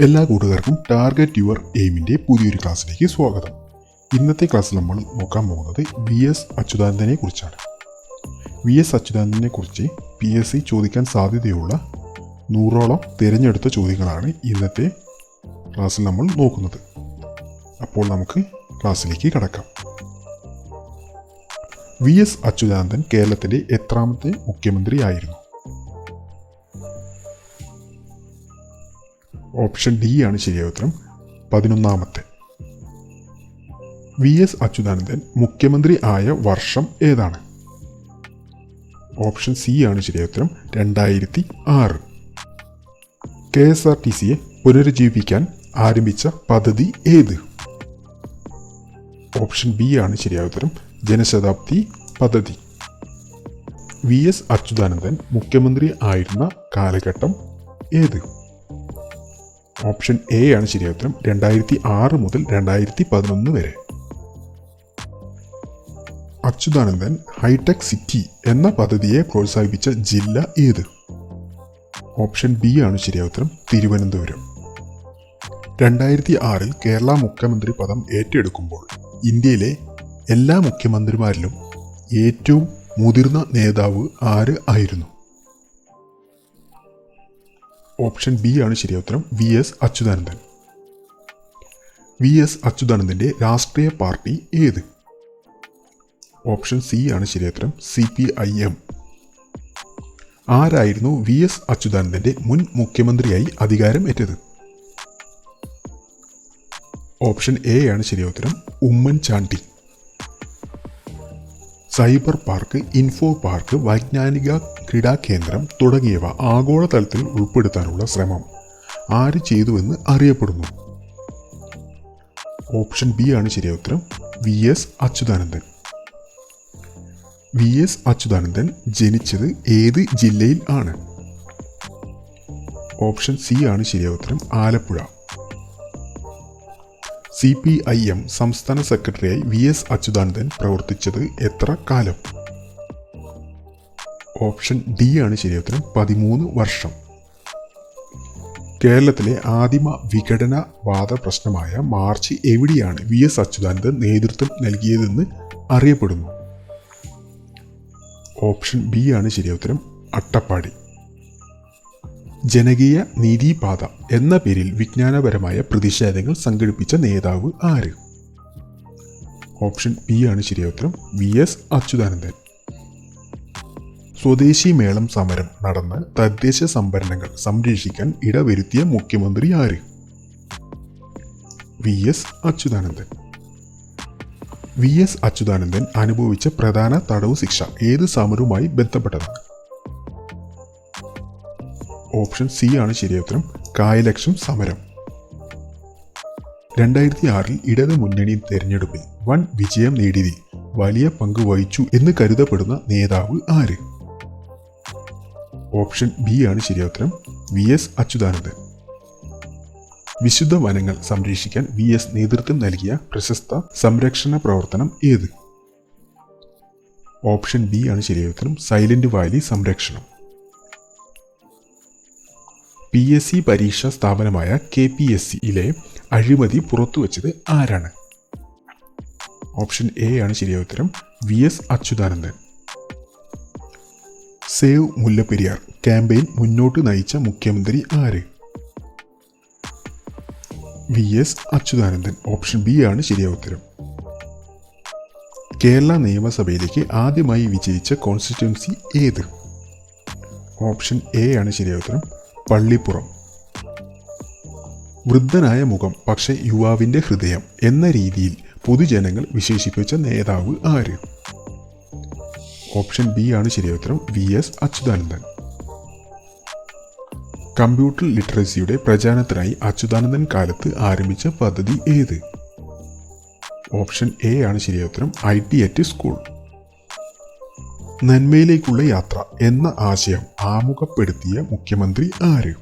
എല്ലാ കൂട്ടുകാർക്കും target your എയിമിന്റെ പുതിയൊരു ക്ലാസ്സിലേക്ക് സ്വാഗതം. ഇന്നത്തെ ക്ലാസ്സിൽ നമ്മൾ നോക്കാൻ പോകുന്നത് വി എസ് അച്യുതാനന്ദനെ കുറിച്ചാണ്. വി എസ് അച്യുതാനന്ദനെ കുറിച്ച് പി എസ് സി ചോദിക്കാൻ സാധ്യതയുള്ള നൂറോളം തിരഞ്ഞെടുത്ത ചോദ്യങ്ങളാണ് ഇന്നത്തെ ക്ലാസ്സിൽ നമ്മൾ നോക്കുന്നത്. അപ്പോൾ നമുക്ക് ക്ലാസ്സിലേക്ക് കടക്കാം. വി എസ് അച്യുതാനന്ദൻ കേരളത്തിലെ എത്രാമത്തെ മുഖ്യമന്ത്രി ഓപ്ഷൻ ഡി ആണ് ശരിയായ ഉത്തരം. പതിനൊന്നാമത്തെ. വി എസ് അച്യുതാനന്ദൻ മുഖ്യമന്ത്രി ആയ വർഷം ഏതാണ്? ഓപ്ഷൻ സി ആണ് ശരിയായ ഉത്തരം രണ്ടായിരത്തി ആറ് കെ എസ് ആർ ടി സിയെ പുനരുജ്ജീവിപ്പിക്കാൻ ആരംഭിച്ച പദ്ധതി ഏത്? ഓപ്ഷൻ ബി ആണ് ശരിയായ ഉത്തരം ജനശതാബ്ദി പദ്ധതി. വി എസ് അച്യുതാനന്ദൻ മുഖ്യമന്ത്രി ആയിരുന്ന കാലഘട്ടം ഏത്? ഓപ്ഷൻ എ ആണ് ശരിയായ ഉത്തരം. രണ്ടായിരത്തി ആറ് മുതൽ രണ്ടായിരത്തി പതിനൊന്ന് വരെ. അച്യുതാനന്ദൻ ഹൈടെക് സിറ്റി എന്ന പദ്ധതിയെ പ്രോത്സാഹിപ്പിച്ച ജില്ല ഏത്? ഓപ്ഷൻ ബി ആണ് ശരിയായ ഉത്തരം തിരുവനന്തപുരം. രണ്ടായിരത്തി ആറിൽ കേരള മുഖ്യമന്ത്രി പദം ഏറ്റെടുക്കുമ്പോൾ ഇന്ത്യയിലെ എല്ലാ മുഖ്യമന്ത്രിമാരിലും ഏറ്റവും മുതിർന്ന നേതാവ് ആര് ആയിരുന്നു? ഓപ്ഷൻ ബി ആണ് ശരിയായ ഉത്തരം. V S Achuthanandan. V S അച്യുതാനന്ദന്റെ രാഷ്ട്രീയ പാർട്ടി ഏത്? ഓപ്ഷൻ സി ആണ് ശരിയായ ഉത്തരം. C P I M. ആരായിരുന്നു വി എസ് അച്യുതാനന്ദന്റെ മുൻ മുഖ്യമന്ത്രിയായി അധികാരം ഏറ്റത് ഓപ്ഷൻ എ ആണ് ശരിയായ ഉത്തരം. Oommen Chandy. Cyber park info park വൈജ്ഞാനിക ക്രീഡാ കേന്ദ്രം തുടങ്ങിയവ ആഗോളതലത്തിൽ ഉൾപ്പെടുത്താനുള്ള ശ്രമം ആര് ചെയ്തുവെന്ന് അറിയപ്പെടുന്നു. ഓപ്ഷൻ ബി ആണ് ശരിയായ ഉത്തരം. V S Achuthanandan. V S Achuthanandan ജനിച്ചത് ഏത് ജില്ലയിൽ ആണ്? ഓപ്ഷൻ സി ആണ് ശരിയായ ഉത്തരം. Alappuzha. C P I M സംസ്ഥാന സെക്രട്ടറിയായി വി എസ് അച്യുതാനന്ദൻ പ്രവർത്തിച്ചത് എത്ര കാലം? ഓപ്ഷൻ ഡി ആണ് ശരിയ ഉത്തരം. പതിമൂന്ന് വർഷം. കേരളത്തിലെ ആദിമ വിഘടനവാദ പ്രശ്നമായ മാർച്ച് എവിടെയാണ് വി എസ് അച്യുതാനന്ദൻ നേതൃത്വം നൽകിയതെന്ന് അറിയപ്പെടുന്നു? ഓപ്ഷൻ ബി ആണ് ശരിയോത്തരം അട്ടപ്പാടി. ജനകീയ നീതിപാത എന്ന പേരിൽ വിജ്ഞാനപരമായ പ്രതിഷേധങ്ങൾ സംഘടിപ്പിച്ച നേതാവ് ആര്? ഓപ്ഷൻ ബി ആണ് ശരിയായ ഉത്തരം. V S Achuthanandan. സ്വദേശി മേളം സമരം നടന്ന തദ്ദേശ സംഭരണങ്ങൾ സംരക്ഷിക്കാൻ ഇടവരുത്തിയ മുഖ്യമന്ത്രി ആര്? V S Achuthanandan. V S Achuthanandan അനുഭവിച്ച പ്രധാന തടവ് ശിക്ഷ ഏത് സമരവുമായി ബന്ധപ്പെട്ടതാണ്? ഓപ്ഷൻ സി ആണ് ശരിയുത്തരം കായലക്ഷം സമരം. രണ്ടായിരത്തി ആറിൽ ഇടത് മുന്നണി തെരഞ്ഞെടുപ്പിൽ വൻ വിജയം നേടിയതിൽ വലിയ പങ്ക് വഹിച്ചു എന്ന് കരുതപ്പെടുന്ന നേതാവ് ആര്? ഓപ്ഷൻ ബി ആണ് ശരിയ ഉത്തരം. V S Achuthanandan. വിശുദ്ധ വനങ്ങൾ സംരക്ഷിക്കാൻ വി എസ് നേതൃത്വം നൽകിയ പ്രശസ്ത സംരക്ഷണ പ്രവർത്തനം ഏത്? ഓപ്ഷൻ ബി ആണ് ശരിയ ഉത്തരം. സൈലന്റ് വാലി സംരക്ഷണം. പി എസ് സി പരീക്ഷാ സ്ഥാപനമായ കെ പി എസ് സിയിലെ അഴിമതി പുറത്തുവച്ചത് ആരാണ്? ഓപ്ഷൻ എ ആണ് ശരിയായ ഉത്തരം. V S Achuthanandan. Save Mullaperiyar. Campaign മുന്നോട്ട് നയിച്ച മുഖ്യമന്ത്രി ആര്? V S Achuthanandan. Option B ആണ് ശരിയായ ഉത്തരം. കേരള നിയമസഭയിലേക്ക് ആദ്യമായി വിജയിച്ച കോൺസ്റ്റിറ്റ്യുവൻസി ഏത്? ഓപ്ഷൻ എ ആണ് ശരിയായ ഉത്തരം. പള്ളിപ്പുറം. വൃദ്ധനായ മുഖം പക്ഷെ യുവാവിന്റെ ഹൃദയം എന്ന രീതിയിൽ പൊതുജനങ്ങൾ വിശേഷിപ്പിച്ച നേതാവ് ആര്? ഓപ്ഷൻ ബി ആണ് ശരിയായ ഉത്തരം വി എസ് അച്യുതാനന്ദൻ. കമ്പ്യൂട്ടർ ലിറ്ററസിയുടെ പ്രചാരണത്തിനായി അച്യുതാനന്ദൻ കാലത്ത് ആരംഭിച്ച പദ്ധതി ഏത്? ഓപ്ഷൻ എ ആണ് ശരിയായ ഉത്തരം ഐ ടി അറ്റ് സ്കൂൾ. നന്മയിലേക്കുള്ള യാത്ര എന്ന ആശയം ആമുഖപ്പെടുത്തിയ മുഖ്യമന്ത്രി ആര്?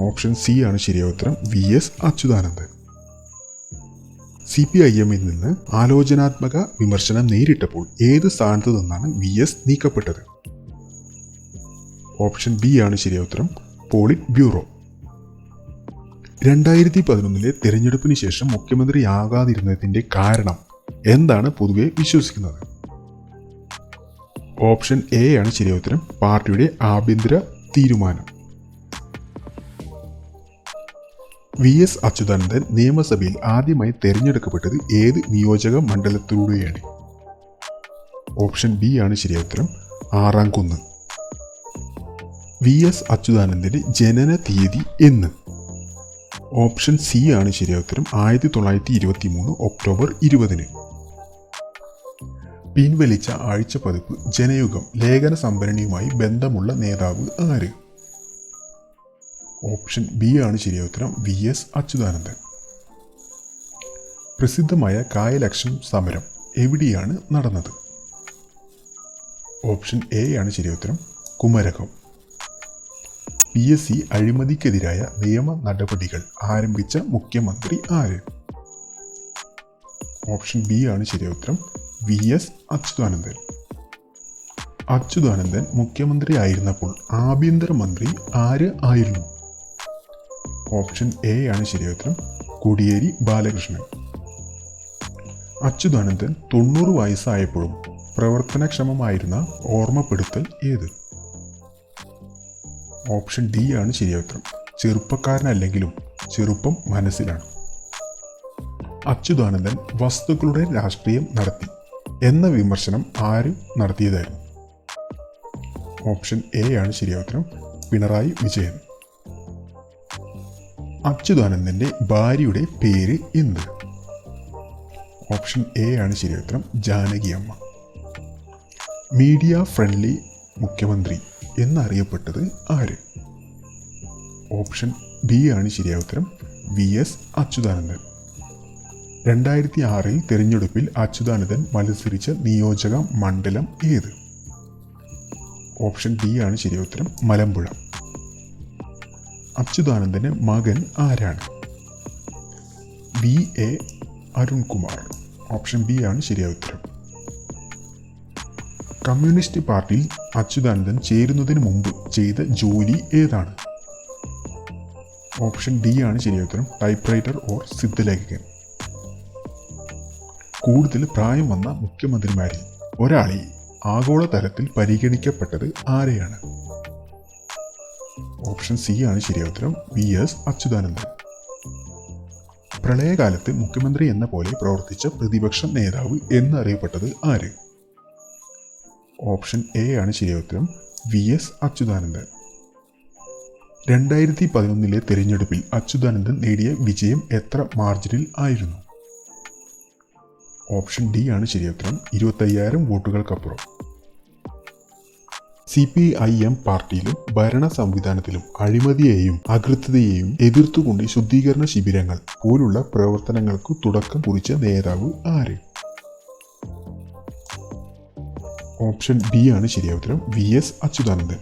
ഓപ്ഷൻ സി ആണ് ശരിയായ ഉത്തരം V S Achuthanandan. C P I എമ്മിൽ നിന്ന് ആലോചനാത്മക വിമർശനം നേരിട്ടപ്പോൾ ഏത് സ്ഥാനത്ത് നിന്നാണ് വി എസ് നീക്കപ്പെട്ടത്? ഓപ്ഷൻ ബി ആണ് ശരിയായ ഉത്തരം പോളിറ്റ് ബ്യൂറോ. രണ്ടായിരത്തി പതിനൊന്നിലെ തെരഞ്ഞെടുപ്പിന് ശേഷം മുഖ്യമന്ത്രിയാകാതിരുന്നതിന്റെ കാരണം എന്താണ് പൊതുവെ വിശ്വസിക്കുന്നത്? ഓപ്ഷൻ എ ആണ് ശരിയായ ഉത്തരം. പാർട്ടിയുടെ ആഭ്യന്തര തീരുമാനം. വി എസ് അച്യുതാനന്ദൻ നിയമസഭയിൽ ആദ്യമായി തെരഞ്ഞെടുക്കപ്പെട്ടത് ഏത് നിയോജക മണ്ഡലത്തിലൂടെയാണ്? ഓപ്ഷൻ ബി ആണ് ശരിയായ ഉത്തരം. ആറാം കുന്ന് വി എസ് അച്യുതാനന്ദന്റെ ജനന തീയതി എന്ന്. ഓപ്ഷൻ സി ആണ് ശരിയായ ഉത്തരം. ആയിരത്തി തൊള്ളായിരത്തി ഇരുപത്തി മൂന്ന് ഒക്ടോബർ ഇരുപതിന്. പിൻവലിച്ച ആഴ്ച പതിപ്പ് ജനയുഗം ലേഖന സംഭരണിയുമായി ബന്ധമുള്ള നേതാവ് ആര്? ഓപ്ഷൻ ബി ആണ് ശരിയായ ഉത്തരം വി എസ് അച്യുതാനന്ദൻ. പ്രസിദ്ധമായ കായലക്ഷം സമരം എവിടെയാണ് നടന്നത്? ഓപ്ഷൻ എ ആണ് ശരിയായ ഉത്തരം കുമരകം. പി എസ് സി അഴിമതിക്കെതിരായ നിയമ നടപടികൾ ആരംഭിച്ച മുഖ്യമന്ത്രി ആര്? ഓപ്ഷൻ ബി ആണ് ശരിയായ ഉത്തരം വി എസ് അച്യുതാനന്ദൻ. അച്യുതാനന്ദൻ മുഖ്യമന്ത്രി ആയിരുന്നപ്പോൾ ആഭ്യന്തരമന്ത്രി ആര് ആയിരുന്നു? ഓപ്ഷൻ എ ആണ് ശരിയായ ഉത്തരം കോടിയേരി ബാലകൃഷ്ണൻ. അച്യുതാനന്ദൻ തൊണ്ണൂറ് വയസ്സായപ്പോഴും പ്രവർത്തനക്ഷമമായിരുന്ന ഓർമ്മപ്പെടുത്തൽ ഏത്? ഓപ്ഷൻ ഡി ആണ് ശരിയായ ഉത്തരം ചെറുപ്പക്കാരനല്ലെങ്കിലും ചെറുപ്പം മനസ്സിലാണ്. അച്യുതാനന്ദൻ വസ്തുക്കളുടെ രാഷ്ട്രീയം നടത്തി. എന്ന വിമർശനം ആര് നടത്തിയതായിരുന്നു. ഓപ്ഷൻ എ ആണ് ശരിയായ ഉത്തരം. പിണറായി വിജയൻ. അച്യുതാനന്ദന്റെ ഭാര്യയുടെ പേര് എന്ത്? ഓപ്ഷൻ എ ആണ് ശരിയായ ഉത്തരം. ജാനകി അമ്മ. മീഡിയ ഫ്രണ്ട്ലി മുഖ്യമന്ത്രി എന്നറിയപ്പെട്ടത് ആര്? ഓപ്ഷൻ ബി ആണ് ശരിയായ ഉത്തരം. V S Achuthanandan. രണ്ടായിരത്തി ആറിൽ തിരഞ്ഞെടുപ്പിൽ അച്യുതാനന്ദൻ മത്സരിച്ച നിയോജക മണ്ഡലം ഏത്? ഓപ്ഷൻ ബി ആണ് ശരിയായ ഉത്തരം മലമ്പുഴ. അച്യുതാനന്ദന് മകൻ ആരാണ്? B A Arunkumar. Option B ആണ് ശരിയായ ഉത്തരം. കമ്മ്യൂണിസ്റ്റ് പാർട്ടിയിൽ അച്യുതാനന്ദൻ ചേരുന്നതിന് മുമ്പ് ചെയ്ത ജോലി ഏതാണ്? ഓപ്ഷൻ ഡി ആണ് ശരിയായ ഉത്തരം ടൈപ്പ് റൈറ്റർ ഓർ സിദ്ധലേഖകൻ. കൂടുതൽ പ്രായം വന്ന മുഖ്യമന്ത്രിമാരിൽ ഒരാളെ ആഗോളതലത്തിൽ പരിഗണിക്കപ്പെട്ടത് ആരെയാണ്? ഓപ്ഷൻ സി ആണ് ശരിയായ ഉത്തരം. V S Achuthanandan. പ്രളയകാലത്ത് മുഖ്യമന്ത്രി എന്ന പോലെ പ്രവർത്തിച്ച പ്രതിപക്ഷ നേതാവ് എന്നറിയപ്പെട്ടത് ആര്? ഓപ്ഷൻ എ ആണ് ശരിയായ ഉത്തരം. V S Achuthanandan. രണ്ടായിരത്തി പതിനൊന്നിലെ തെരഞ്ഞെടുപ്പിൽ അച്യുതാനന്ദൻ നേടിയ വിജയം എത്ര മാർജിനിൽ ആയിരുന്നു? ഓപ്ഷൻ ഡി ആണ് ശരിയായ ഉത്തരം. ഇരുപത്തയ്യായിരം വോട്ടുകൾക്കപ്പുറം. സി പി ഐ എം പാർട്ടിയിലും ഭരണ സംവിധാനത്തിലും അഴിമതിയെയും അകൃത്യതയെയും എതിർത്തുകൊണ്ട് ശുദ്ധീകരണ ശിബിരങ്ങൾ പോലുള്ള പ്രവർത്തനങ്ങൾക്ക് തുടക്കം കുറിച്ച നേതാവ് ആര്? ഓപ്ഷൻ ബി ആണ് ശരിയായ ഉത്തരം. V S Achuthanandan.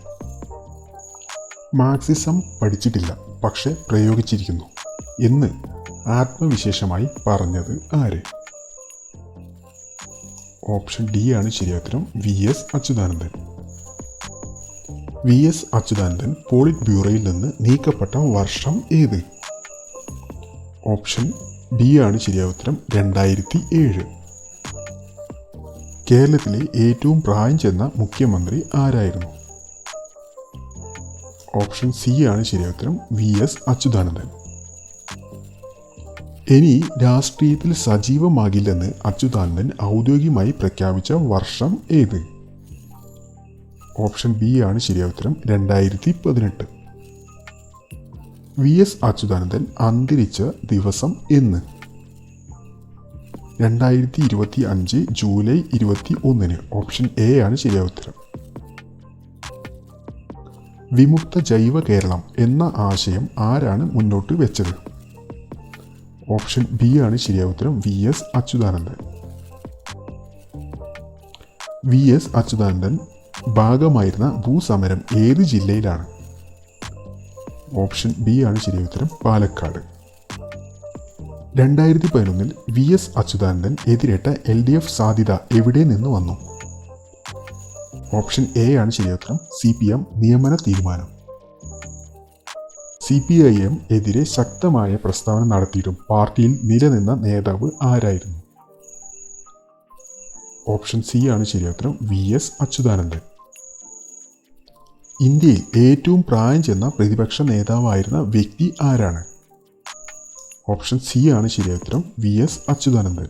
മാർക്സിസം പഠിച്ചിട്ടില്ല പക്ഷെ പ്രയോഗിച്ചിരിക്കുന്നു എന്ന് ആത്മവിശേഷമായി പറഞ്ഞത് ആര്? ഓപ്ഷൻ ഡി ആണ് ശരിയായ ഉത്തരം V S Achuthanandan. V S Achuthanandan polit ബ്യൂറോയിൽ നിന്ന് നീക്കപ്പെട്ട വർഷം ഏത്? ഓപ്ഷൻ ബി ആണ് ശരിയായ ഉത്തരം രണ്ടായിരത്തി ഏഴ് കേരളത്തിലെ ഏറ്റവും പ്രായം ചെന്ന മുഖ്യമന്ത്രി ആരായിരുന്നു? ഓപ്ഷൻ സി ആണ് ശരിയായ ഉത്തരം വി എസ് അച്യുതാനന്ദൻ. ഇനി രാഷ്ട്രീയത്തിൽ സജീവമാകില്ലെന്ന് അച്യുതാനന്ദൻ ഔദ്യോഗികമായി പ്രഖ്യാപിച്ച വർഷം ഏത്? ഓപ്ഷൻ ബി ആണ് ശരിയായ ഉത്തരം രണ്ടായിരത്തി പതിനെട്ട് വി എസ് അച്യുതാനന്ദൻ അന്തരിച്ച ദിവസം എന്ന്? രണ്ടായിരത്തി ഇരുപത്തി അഞ്ച് ജൂലൈ ഇരുപത്തി ഒന്നിന് ഓപ്ഷൻ എ ആണ് ശരിയായ ഉത്തരം. വിമുക്ത ജൈവ കേരളം എന്ന ആശയം ആരാണ് മുന്നോട്ട് വെച്ചത്? ഓപ്ഷൻ ബി ആണ് ശരിയായ ഉത്തരം. V S Achuthanandan. V S Achuthanandan ഭാഗമായിരുന്ന ഭൂസമരം ഏത് ജില്ലയിലാണ്? ഓപ്ഷൻ ബി ആണ് ശരിയായ ഉത്തരം പാലക്കാട്. രണ്ടായിരത്തി പതിനൊന്നിൽ വി എസ് അച്യുതാനന്ദൻ എതിരേറ്റ എൽ ഡി എഫ് സാധ്യത എവിടെ നിന്ന് വന്നു? ഓപ്ഷൻ എ ആണ് ശരിയായ ഉത്തരം സി പി എം നിയമന തീരുമാനം. സി പി ഐ എം എതിരെ ശക്തമായ പ്രസ്താവന നടത്തിയിട്ടും പാർട്ടിയിൽ നിലനിന്ന നേതാവ് ആരായിരുന്നു? ഓപ്ഷൻ സി ആണ് ശരിയുത്തരം വി എസ് അച്യുതാനന്ദൻ. ഇന്ത്യയിൽ ഏറ്റവും പ്രായം ചെന്ന പ്രതിപക്ഷ നേതാവായിരുന്ന വ്യക്തി ആരാണ്? ഓപ്ഷൻ സി ആണ് ശരിയുത്തരം വി എസ് അച്യുതാനന്ദൻ.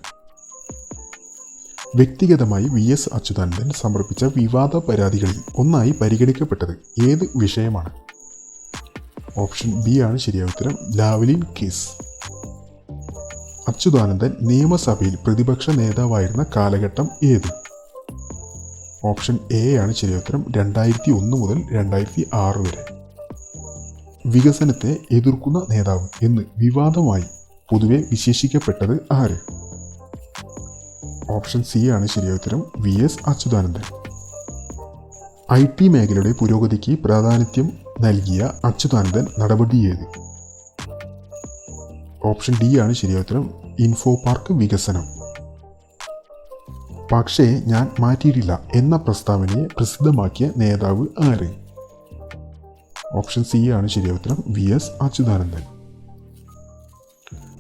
വ്യക്തിഗതമായി വി എസ് അച്യുതാനന്ദൻ സമർപ്പിച്ച വിവാദ പരാതികളിൽ ഒന്നായി പരിഗണിക്കപ്പെട്ടത് ഏത് വിഷയമാണ്? ഓപ്ഷൻ ബി ആണ് ശരിയായ ഉത്തരം. Lavalin case. അച്യുതാനന്ദൻ നിയമസഭയിൽ പ്രതിപക്ഷ നേതാവായിരുന്ന കാലഘട്ടം ഏത്? ഓപ്ഷൻ എ ആണ് ശരിയായ ഉത്തരം. രണ്ടായിരത്തി ഒന്ന് മുതൽ രണ്ടായിരത്തി ആറ് വരെ. വികസനത്തെ എതിർക്കുന്ന നേതാവ് എന്ന് വിവാദമായി പൊതുവെ വിശേഷിക്കപ്പെട്ടത് ആര്? ഓപ്ഷൻ സി ആണ് ശരിയായ ഉത്തരം. V S Achuthanandan. I T മേഖലയുടെ പുരോഗതിക്ക് പ്രാധാന്യം നൽകിയ അച്യുതാനന്ദൻ നടപടി ഏത് ഓപ്ഷൻ ഡി ആണ് ശരിയായ ഉത്തരം ഇൻഫോ പാർക്ക് വികസനം. പക്ഷേ ഞാൻ മാറ്റിയിട്ടില്ല എന്ന പ്രസ്താവനയെ പ്രസിദ്ധമാക്കിയ നേതാവ് ആര്? ഓപ്ഷൻ സി ആണ് ശരിയായ ഉത്തരം V S Achuthanandan.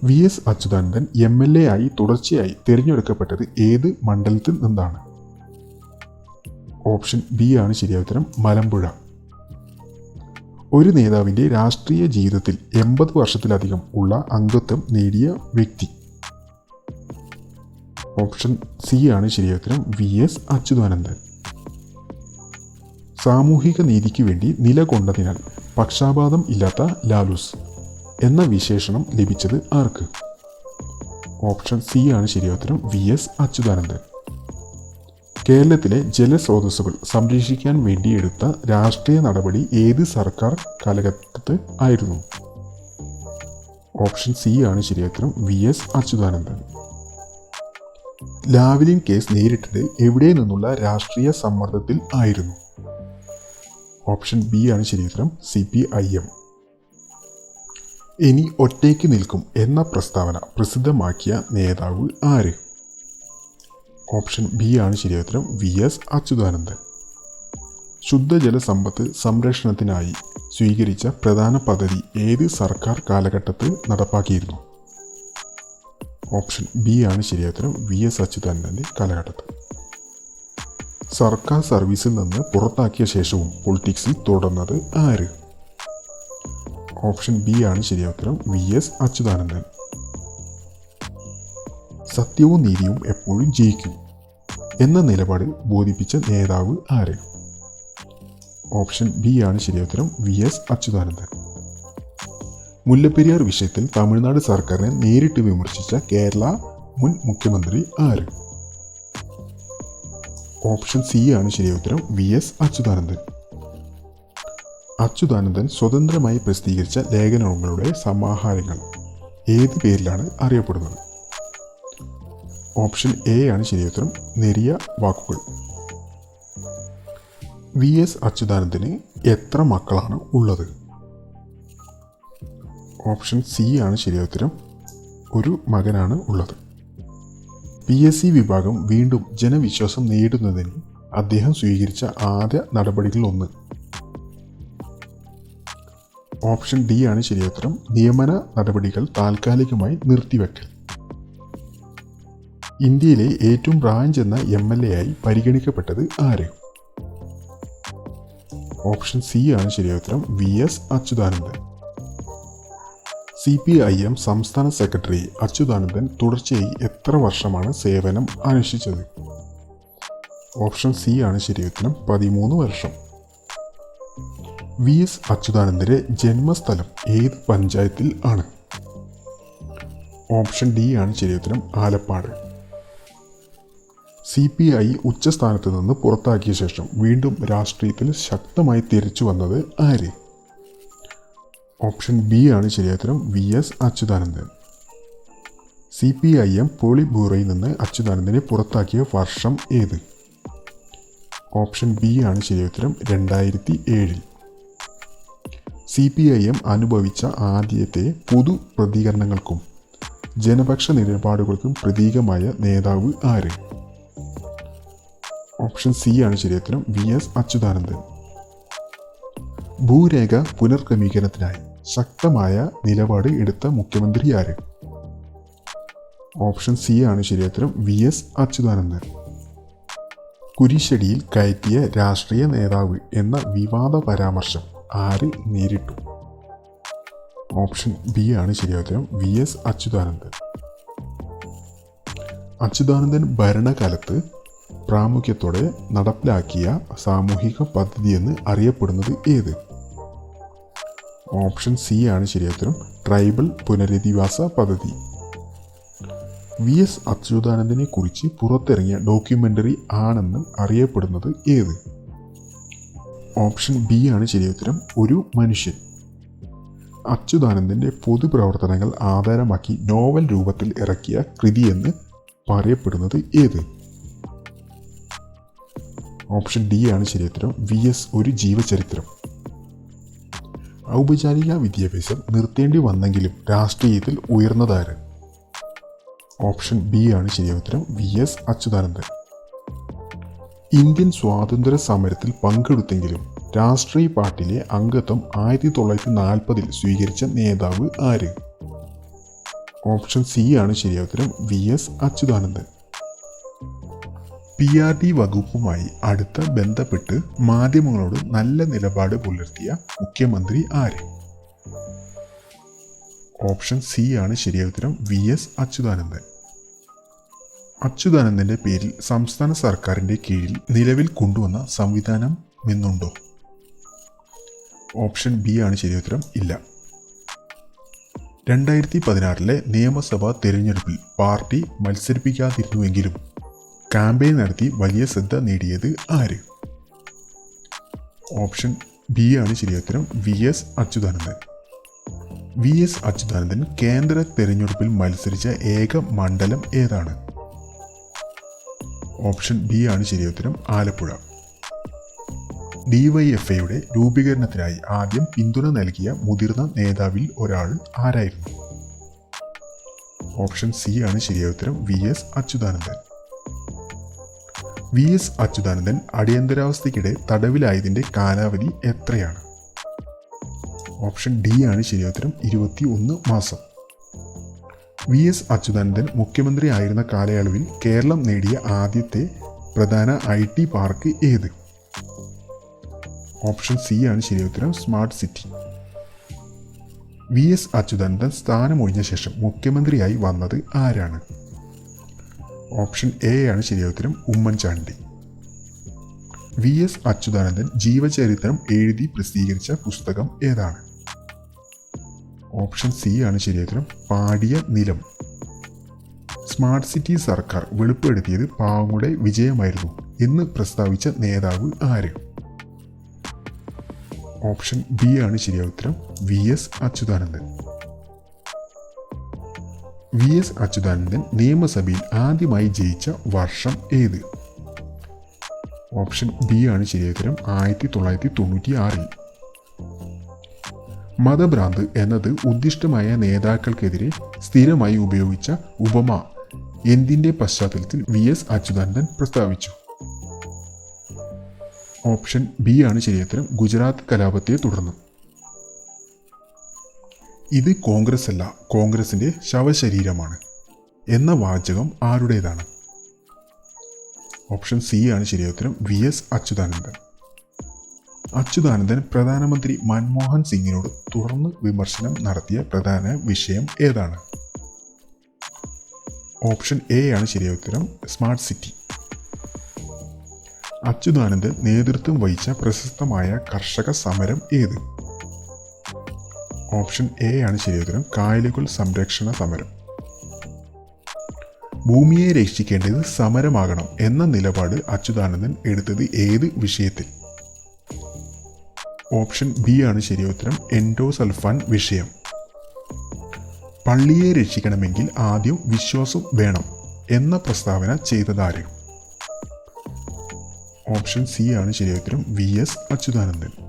V S Achuthanandan M L A ആയി തുടർച്ചയായി തിരഞ്ഞെടുക്കപ്പെട്ടത് ഏത് മണ്ഡലത്തിൽ നിന്നാണ്? ഓപ്ഷൻ ബി ആണ് ശരിയായ ഉത്തരം മലമ്പുഴ. ഒരു നേതാവിന്റെ രാഷ്ട്രീയ ജീവിതത്തിൽ എൺപത് വർഷത്തിലധികം ഉള്ള അംഗത്വം നേടിയ വ്യക്തി. ഓപ്ഷൻ സി ആണ് ശരിയോത്തരം വി എസ് അച്യുതാനന്ദൻ. സാമൂഹിക നീതിക്ക് വേണ്ടി നിലകൊണ്ടതിനാൽ പക്ഷാപാതം ഇല്ലാത്ത ലാലുസ് എന്ന വിശേഷണം ലഭിച്ചത് ആർക്ക്? ഓപ്ഷൻ സി ആണ് ശരിയോത്തരം വി എസ് അച്യുതാനന്ദൻ. കേരളത്തിലെ ജലസ്രോതസ്സുകൾ സംരക്ഷിക്കാൻ വേണ്ടി എടുത്ത രാഷ്ട്രീയ നടപടി ഏത് സർക്കാർ കാലഘട്ടത്ത് ആയിരുന്നു? ഓപ്ഷൻ സി ആണ് ശരിയത്തരം V S Achuthanandan. Lavalin case നേരിട്ടത് എവിടെ നിന്നുള്ള രാഷ്ട്രീയ സമ്മർദ്ദത്തിൽ ആയിരുന്നു? ഓപ്ഷൻ ബി ആണ് ശരിയുത്തരം സി പി ഐ എം. ഇനി ഒറ്റയ്ക്ക് നിൽക്കും എന്ന പ്രസ്താവന പ്രസിദ്ധമാക്കിയ നേതാവ് ആര്? ഓപ്ഷൻ ബി ആണ് ശരിയുത്തരം വി എസ് അച്യുതാനന്ദൻ. ശുദ്ധജല സമ്പത്ത് സംരക്ഷണത്തിനായി സ്വീകരിച്ച പ്രധാന പദ്ധതി ഏത് സർക്കാർ കാലഘട്ടത്തിൽ നടപ്പാക്കിയിരുന്നു? ഓപ്ഷൻ ബി ആണ് ശരിയുത്തരം വി എസ് അച്യുതാനന്ദന്റെ കാലഘട്ടത്തിൽ. സർക്കാർ സർവീസിൽ നിന്ന് പുറത്താക്കിയ ശേഷവും പൊളിറ്റിക്സിൽ തുടർന്നത് ആര്? ഓപ്ഷൻ ബി ആണ് ശരിയോത്തരം വി എസ് അച്യുതാനന്ദൻ. സത്യവും നീതിയും എപ്പോഴും ജയിക്കും. എന്ന നിലപാടിൽ ബോധിപ്പിച്ച നേതാവ് ആര്? ഓപ്ഷൻ ബി ആണ് ശരിയോത്തരം വി എസ് അച്യുതാനന്ദൻ. മുല്ലപ്പെരിയാർ വിഷയത്തിൽ തമിഴ്നാട് സർക്കാരിനെ നേരിട്ട് വിമർശിച്ച കേരള മുൻ മുഖ്യമന്ത്രി ആര്? ഓപ്ഷൻ സി ആണ് ശരിയോത്തരം വി എസ് അച്യുതാനന്ദൻ. അച്യുതാനന്ദൻ സ്വതന്ത്രമായി പ്രസിദ്ധീകരിച്ച ലേഖനങ്ങളുടെ സമാഹാരങ്ങൾ ഏത് പേരിലാണ് അറിയപ്പെടുന്നത്? ഓപ്ഷൻ എ ആണ് ശരിയുത്തരം നെരിയ വാക്കുകൾ. വി എസ് അച്യുതാനന്ദന് എത്ര മക്കളാണ് ഉള്ളത്? ഓപ്ഷൻ സി ആണ് ശരിയുത്തരം ഒരു മകനാണ് ഉള്ളത്. പി എസ് സി വിഭാഗം വീണ്ടും ജനവിശ്വാസം നേടുന്നതിന് അദ്ദേഹം സ്വീകരിച്ച ആദ്യ നടപടികളിൽ ഒന്ന്. ഓപ്ഷൻ ഡി ആണ് ശരിയുത്തരം നിയമന നടപടികൾ താൽക്കാലികമായി നിർത്തിവെക്കൽ. ഇന്ത്യയിലെ ഏറ്റവും പ്രായം ചെന്ന എം എൽ എ ആയി പരിഗണിക്കപ്പെട്ടത് ആര്? ഓപ്ഷൻ സി ആണ് ശരിയുത്തരം V S Achuthanandan. C P I M സംസ്ഥാന സെക്രട്ടറി അച്യുതാനന്ദൻ തുടർച്ചയായി എത്ര വർഷമാണ് സേവനം അനുഷ്ഠിച്ചത് ഓപ്ഷൻ സി ആണ് ശരിയുത്തരം പതിമൂന്ന് വർഷം. വി എസ് അച്യുതാനന്ദന്റെ ജന്മസ്ഥലം ഏത് പഞ്ചായത്തിൽ ആണ്? ഓപ്ഷൻ ഡി ആണ് ശരിയുത്തരം ആലപ്പാട്. സി പി ഐ ഉച്ചസ്ഥാനത്ത് നിന്ന് പുറത്താക്കിയ ശേഷം വീണ്ടും രാഷ്ട്രീയത്തിൽ ശക്തമായി തിരിച്ചു വന്നത് ആര്? ഓപ്ഷൻ ബി ആണ് ശരിയാത്തരം V S Achuthanandan. C P I M പോളിബ്യൂറോയിൽ നിന്ന് അച്യുതാനന്ദനെ പുറത്താക്കിയ വർഷം ഏത്? ഓപ്ഷൻ ബി ആണ് ശരിയുത്തരം രണ്ടായിരത്തി ഏഴിൽ സി പി ഐ എം അനുഭവിച്ച ആദ്യത്തെ പൊതു പ്രതികരണങ്ങൾക്കും ജനപക്ഷ നിലപാടുകൾക്കും പ്രതീകമായ നേതാവ് ആര്? ഓപ്ഷൻ സി ആണ് ശരിയുത്തരം വി എസ് അച്യുതാനന്ദൻ. ഭൂരേഖ പുനർക്രമീകരണത്തിനായി ശക്തമായ നിലപാട് എടുത്ത മുഖ്യമന്ത്രി ആര്? ഓപ്ഷൻ സി ആണ് ശരിയുത്തരം വി എസ് അച്യുതാനന്ദൻ. കുരിശടിയിൽ കയറ്റിയ രാഷ്ട്രീയ നേതാവ് എന്ന വിവാദ പരാമർശം ആര് നേരിട്ടു? ഓപ്ഷൻ ബി ആണ് ശരിയുത്തരം വി എസ് അച്യുതാനന്ദൻ. അച്യുതാനന്ദൻ ഭരണകാലത്ത് പ്രാമുഖ്യത്തോടെ നടപ്പിലാക്കിയ സാമൂഹിക പദ്ധതി എന്ന് അറിയപ്പെടുന്നത് ഏത്? ഓപ്ഷൻ സി ആണ് ശരിയുത്തരം ട്രൈബൽ പുനരധിവാസ പദ്ധതി. വി എസ് അച്യുതാനന്ദനെ കുറിച്ച് പുറത്തിറങ്ങിയ ഡോക്യുമെന്ററി ആണെന്ന് അറിയപ്പെടുന്നത് ഏത്? ഓപ്ഷൻ ബി ആണ് ശരിയുത്തരം ഒരു മനുഷ്യൻ. അച്യുതാനന്ദന്റെ പൊതുപ്രവർത്തനങ്ങൾ ആധാരമാക്കി നോവൽ രൂപത്തിൽ ഇറക്കിയ കൃതി എന്ന് പറയപ്പെടുന്നത് ഏത്? ഓപ്ഷൻ ഡി ആണ് ശരിയുത്തരം. വി എസ് ഒരു ജീവചരിത്രം. ഔപചാരിക വിദ്യാഭ്യാസം നിർത്തേണ്ടി വന്നെങ്കിലും രാഷ്ട്രീയത്തിൽ ഉയർന്നതാര്? ഓപ്ഷൻ ബി ആണ് ശരിയുത്തരം. V S Achuthanandan. ഇന്ത്യൻ സ്വാതന്ത്ര്യ സമരത്തിൽ പങ്കെടുത്തെങ്കിലും രാഷ്ട്രീയ പാർട്ടിയിലെ അംഗത്വം ആയിരത്തി തൊള്ളായിരത്തി നാൽപ്പതിൽ സ്വീകരിച്ച നേതാവ് ആര്? ഓപ്ഷൻ സി ആണ് ശരിയുത്തരം. V S Achuthanandan. P R D വകുപ്പുമായി അടുത്ത ബന്ധപ്പെട്ട് മാധ്യമങ്ങളോട് നല്ല നിലപാട് പുലർത്തിയ മുഖ്യമന്ത്രി ആര്? ഓപ്ഷൻ സി ആണ് ശരിയായ ഉത്തരം. V S Achuthanandan. അച്യുതാനന്ദന്റെ പേരിൽ സംസ്ഥാന സർക്കാരിന്റെ കീഴിൽ നിലവിൽ കൊണ്ടുവന്ന സംവിധാനം എന്നുണ്ടോ? ഓപ്ഷൻ ബി ആണ് ശരിയായ ഉത്തരം. ഇല്ല. രണ്ടായിരത്തി പതിനാറിലെ നിയമസഭാ തിരഞ്ഞെടുപ്പിൽ പാർട്ടി മത്സരിപ്പിക്കാതിരുന്നുവെങ്കിലും ക്യാമ്പയിൻ നടത്തി വലിയ ശ്രദ്ധ നേടിയത് ആര്? ഓപ്ഷൻ ബി ആണ് ശരിയുത്തരം V S Achuthanandan. V S Achuthanandan കേന്ദ്ര തെരഞ്ഞെടുപ്പിൽ മത്സരിച്ച ഏക മണ്ഡലം ഏതാണ്? ഓപ്ഷൻ ബി ആണ് ശരിയുത്തരം ആലപ്പുഴ. ഡിവൈഎഫ്ഐയുടെ രൂപീകരണത്തിനായി ആദ്യം പിന്തുണ നൽകിയ മുതിർന്ന നേതാവിൽ ഒരാൾ ആരായിരുന്നു? ഓപ്ഷൻ സി ആണ് ശരിയായ ഉത്തരം. V S Achuthanandan. V S Achuthanandan അടിയന്തരാവസ്ഥയ്ക്കിടെ തടവിലായതിന്റെ കാലാവധി എത്രയാണ്? ഓപ്ഷൻ ഡി ആണ് ശരിയുത്തരം ഇരുപത്തി ഒന്ന് മാസം. വി എസ് അച്യുതാനന്ദൻ മുഖ്യമന്ത്രി ആയിരുന്ന കാലയളവിൽ കേരളം നേടിയ ആദ്യത്തെ പ്രധാന ഐ ടി പാർക്ക് ഏത്? ഓപ്ഷൻ സി ആണ് ശരിയുത്തരം smart city. V S Achuthanandan സ്ഥാനമൊഴിഞ്ഞ ശേഷം മുഖ്യമന്ത്രിയായി വന്നത് ആരാണ്? ഓപ്ഷൻ എ ആണ് ശരിയായ ഉത്തരം ഉമ്മൻചാണ്ടി. വി എസ് അച്യുതാനന്ദൻ ജീവചരിത്രം എഴുതി പ്രസിദ്ധീകരിച്ച പുസ്തകം ഏതാണ്? ഓപ്ഷൻ സി ആണ് ശരിയായ ഉത്തരം പാടിയ നിലം. സ്മാർട്ട് സിറ്റി സർക്കാർ വെളിപ്പെടുത്തിയത് പാവങ്ങളുടെ വിജയമായിരുന്നു എന്ന് പ്രസ്താവിച്ച നേതാവ് ആര്? ഓപ്ഷൻ ബി ആണ് ശരിയായ ഉത്തരം V S Achuthanandan. V S Achuthanandan നിയമസഭയിൽ ആദ്യമായി ജയിച്ച വർഷം ഏത്? ഓപ്ഷൻ ബി ആണ് ശരിയുത്തരം ആയിരത്തി തൊള്ളായിരത്തി തൊണ്ണൂറ്റി ആറിൽ മതഭ്രാന്ത് എന്നത് ഉദ്ദിഷ്ടമായ നേതാക്കൾക്കെതിരെ സ്ഥിരമായി ഉപയോഗിച്ച ഉപമ. എന്തിന്റെ പശ്ചാത്തലത്തിൽ വി എസ് അച്യുതാനന്ദൻ പ്രസ്താവിച്ചു? ഓപ്ഷൻ ബി ആണ് ശരിയുത്തരം ഗുജറാത്ത് കലാപത്തെ തുടർന്ന്. ഇത് കോൺഗ്രസ് അല്ല കോൺഗ്രസിന്റെ ശവശരീരമാണ് എന്ന വാചകം ആരുടേതാണ്? ഓപ്ഷൻ സി ആണ് ശരിയുത്തരം വി എസ് അച്യുതാനന്ദൻ. അച്യുതാനന്ദൻ പ്രധാനമന്ത്രി മൻമോഹൻ സിംഗിനോട് തുറന്ന് വിമർശനം നടത്തിയ പ്രധാന വിഷയം ഏതാണ്? ഓപ്ഷൻ എ ആണ് ശരിയായ ഉത്തരം. Smart city. അച്യുതാനന്ദൻ നേതൃത്വം വഹിച്ച പ്രശസ്തമായ കർഷക സമരം ഏത്? ഓപ്ഷൻ എ ആണ് ശരിയുത്തരം. കായലുകൾ സംരക്ഷണ സമരം. ഭൂമിയെ രക്ഷിക്കേണ്ടത് സമരമാകണം എന്ന നിലപാട് അച്യുതാനന്ദൻ എടുത്തത് ഏത് വിഷയത്തിൽ? ഓപ്ഷൻ ബി ആണ് ശരിയുത്തരം. എൻഡോസൾഫാൻ വിഷയം. പള്ളിയെ രക്ഷിക്കണമെങ്കിൽ ആദ്യം വിശ്വാസം വേണം എന്ന പ്രസ്താവന ചെയ്തതാരും? ഓപ്ഷൻ സി ആണ് ശരിയുത്തരം വി എസ് അച്യുതാനന്ദൻ.